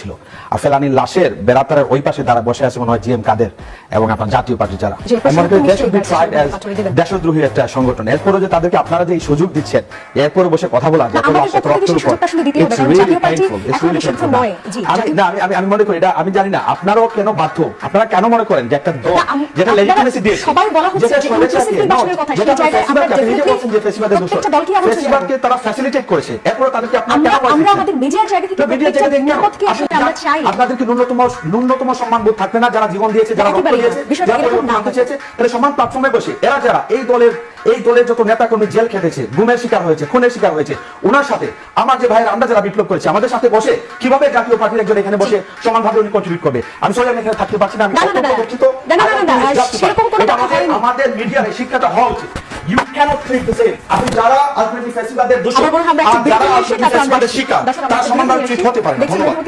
ছিল। আর ফেলানির লাশের বেড়াতারের ওই পাশে তারা বসে আছে মনে হয় জিএম কাদের এবং আপনার জাতীয় পার্টি যারা। দেশদ্রোহী একটা সংগঠন। এরপরে যে তাদেরকে আপনারা যে এই সুযোগ দিচ্ছেন এরপরে বসে কথা বলা আমি মনে করি এটা আমি জানি না আপনারাও কেন বাধ্য? আপনারা কেন মনে করেন যে একটা দল যেটা লেজিটিমেসি দিয়েছে সবাই বলা হচ্ছে তারা ফ্যাসিলিটেট করেছে এরপরে তাদেরকে আপনারা কেন মিডিয়ার জায়গা থেকে আসলে আমরা ন্যূনতম ন্যূনতম সম্মান বোধ থাকবে না যারা জীবন দিয়েছে যারা রক্ত দিয়েছে যারা পরিবর্তন আনতে চেয়েছে তাহলে সমান প্ল্যাটফর্মে বসে এরা যারা এই দলের এই দলের যত নেতা কর্মী জেল খেটেছে গুমের শিকার হয়েছে খুনের শিকার হয়েছে ওনার সাথে আমার যে ভাইয়ের আমরা যারা বিপ্লব করেছি আমাদের সাথে বসে কীভাবে জাতীয় পার্টির একজন এখানে বসে সমানভাবে উনি কন্ট্রিবিউট করবে? আমি সরি আমি এখানে থাকতে পারছি না আমি আমাদের। মিডিয়ার শিক্ষাটা হওয়া উচিত। You can't think the same আপনি যারা আলটিমেটলি ফেসিবাদের দোষী আর যারা আলটিমেটলি ফেসিবাদের শিকার তারা সমানভাবে ট্রিট হতে পারে না। ধন্যবাদ।